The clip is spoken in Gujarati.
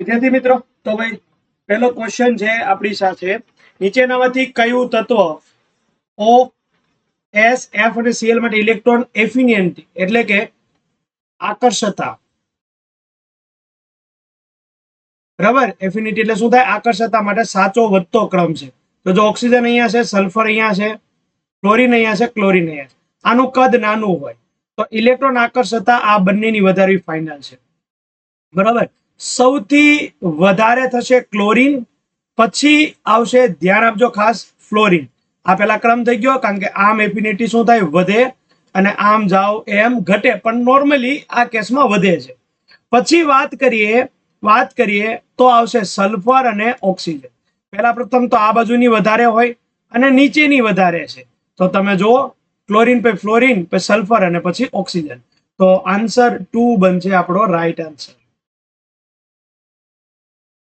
વિદ્યાર્થી મિત્રો, તો ભાઈ, પહેલો ક્વેશ્ચન છે આપણી સાથે. નીચેનામાંથી કયું તત્વ ઓ એસ એફ અને સીએલ માટે ઇલેક્ટ્રોન એફિનિયન્ટ એટલે કે આકર્ષતા. બરાબર? એફિનિટી એટલે શું થાય? આકર્ષતા માટે સાચો વધતો ક્રમ છે. તો જો ઓક્સિજન અહીંયા છે સલ્ફર અહીંયા છે ક્લોરીન અહીંયા છે ક્લોરીન અહીંયા છે. આનું કદ નાનું હોય. તો ઇલેક્ટ્રોન આકર્ષતા આ બંનેની વધારવી ફાઇનલ છે. બરાબર? સૌથી વધારે થશે ક્લોરીન, પછી આવશે ધ્યાન આપજો ખાસ ફ્લોરિન. આ પેલા ક્રમ થઈ ગયો, કારણ કે આમ એફિનિટી શું થાય? વધે અને આમ જાઓ એમ ઘટે, પણ નોર્મલી આ કેસમાં વધે છે. પછી વાત કરીએ વાત કરીએ તો આવશે સલ્ફર અને ઓક્સિજન. પહેલા પ્રથમ તો આ બાજુની વધારે હોય અને નીચેની વધારે છે. તો તમે જુઓ, ક્લોરિન પે ફ્લોરિન, પે સલ્ફર અને પછી ઓક્સિજન. તો આન્સર ટુ બનશે આપણો રાઈટ આન્સર.